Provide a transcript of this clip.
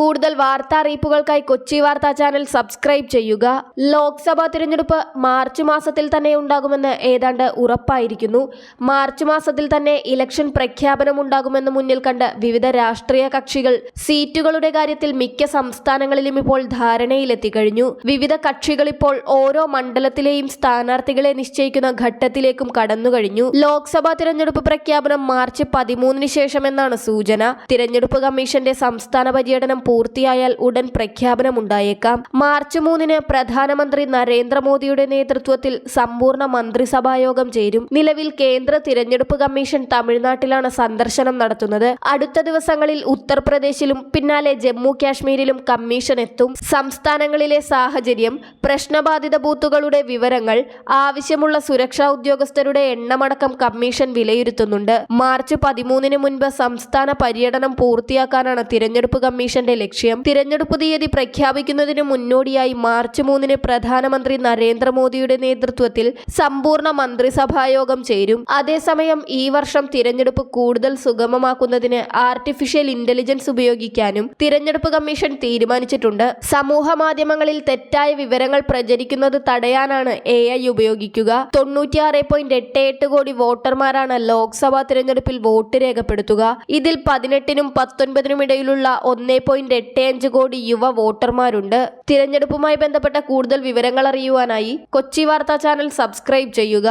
കൂടുതൽ വാർത്താ അറിയിപ്പുകൾക്കായി കൊച്ചി വാർത്താ ചാനൽ സബ്സ്ക്രൈബ് ചെയ്യുക. ലോക്സഭാ തിരഞ്ഞെടുപ്പ് മാർച്ച് മാസത്തിൽ തന്നെ ഉണ്ടാകുമെന്ന് ഏതാണ്ട് ഉറപ്പായിരിക്കുന്നു. മാർച്ച് മാസത്തിൽ തന്നെ ഇലക്ഷൻ പ്രഖ്യാപനം ഉണ്ടാകുമെന്ന് മുന്നിൽ കണ്ട് വിവിധ രാഷ്ട്രീയ കക്ഷികൾ സീറ്റുകളുടെ കാര്യത്തിൽ മിക്ക സംസ്ഥാനങ്ങളിലും ഇപ്പോൾ ധാരണയിലെത്തിക്കഴിഞ്ഞു വിവിധ കക്ഷികൾ ഇപ്പോൾ ഓരോ മണ്ഡലത്തിലെയും സ്ഥാനാർത്ഥികളെ നിശ്ചയിക്കുന്ന ഘട്ടത്തിലേക്കും കടന്നു കഴിഞ്ഞു. ലോക്സഭാ തിരഞ്ഞെടുപ്പ് പ്രഖ്യാപനം മാർച്ച് പതിമൂന്നിന് ശേഷമെന്നാണ് സൂചന. തിരഞ്ഞെടുപ്പ് കമ്മീഷന്റെ സംസ്ഥാന പര്യടനം പൂർത്തിയായാൽ ഉടൻ പ്രഖ്യാപനമുണ്ടായേക്കാം. മാർച്ച് മൂന്നിന് പ്രധാനമന്ത്രി നരേന്ദ്രമോദിയുടെ നേതൃത്വത്തിൽ സമ്പൂർണ മന്ത്രിസഭായോഗം ചേരും. നിലവിൽ കേന്ദ്ര തിരഞ്ഞെടുപ്പ് കമ്മീഷൻ തമിഴ്നാട്ടിലാണ് സന്ദർശനം നടത്തുന്നത്. അടുത്ത ദിവസങ്ങളിൽ ഉത്തർപ്രദേശിലും പിന്നാലെ ജമ്മു കാശ്മീരിലും കമ്മീഷൻ എത്തും സംസ്ഥാനങ്ങളിലെ സാഹചര്യം പ്രശ്നബാധിത ബൂത്തുകളുടെ വിവരങ്ങൾ ആവശ്യമുള്ള സുരക്ഷാ ഉദ്യോഗസ്ഥരുടെ എണ്ണമടക്കം കമ്മീഷൻ വിലയിരുത്തുന്നുണ്ട്. മാർച്ച് പതിമൂന്നിന് മുൻപ് സംസ്ഥാന പര്യടനം പൂർത്തിയാക്കാനാണ് തിരഞ്ഞെടുപ്പ് കമ്മീഷന്റെ ലക്ഷ്യം. തിരഞ്ഞെടുപ്പ് തീയതി പ്രഖ്യാപിക്കുന്നതിന് മുന്നോടിയായി മാർച്ച് മൂന്നിന് പ്രധാനമന്ത്രി നരേന്ദ്രമോദിയുടെ നേതൃത്വത്തിൽ സമ്പൂർണ മന്ത്രിസഭായോഗം ചേരും. അതേസമയം ഈ വർഷം തിരഞ്ഞെടുപ്പ് കൂടുതൽ സുഗമമാക്കുന്നതിന് ആർട്ടിഫിഷ്യൽ ഇന്റലിജൻസ് ഉപയോഗിക്കാനും തിരഞ്ഞെടുപ്പ് കമ്മീഷൻ തീരുമാനിച്ചിട്ടുണ്ട്. സമൂഹ മാധ്യമങ്ങളിൽ തെറ്റായ വിവരങ്ങൾ പ്രചരിക്കുന്നത് തടയാനാണ് എ ഐ ഉപയോഗിക്കുക. തൊണ്ണൂറ്റിയാറ് പോയിന്റ് എട്ട് എട്ട് കോടി വോട്ടർമാരാണ് ലോക്സഭാ തിരഞ്ഞെടുപ്പിൽ വോട്ട് രേഖപ്പെടുത്തുക. ഇതിൽ പതിനെട്ടിനും പത്തൊൻപതിനും ഇടയിലുള്ള ഒന്നേ പോയിന്റ് എട്ട് അഞ്ച് കോടി യുവ വോട്ടർമാരുണ്ട്. തിരഞ്ഞെടുപ്പുമായി ബന്ധപ്പെട്ട കൂടുതൽ വിവരങ്ങൾ അറിയുവാനായി കൊച്ചി വാർത്താ ചാനൽ സബ്സ്ക്രൈബ് ചെയ്യുക.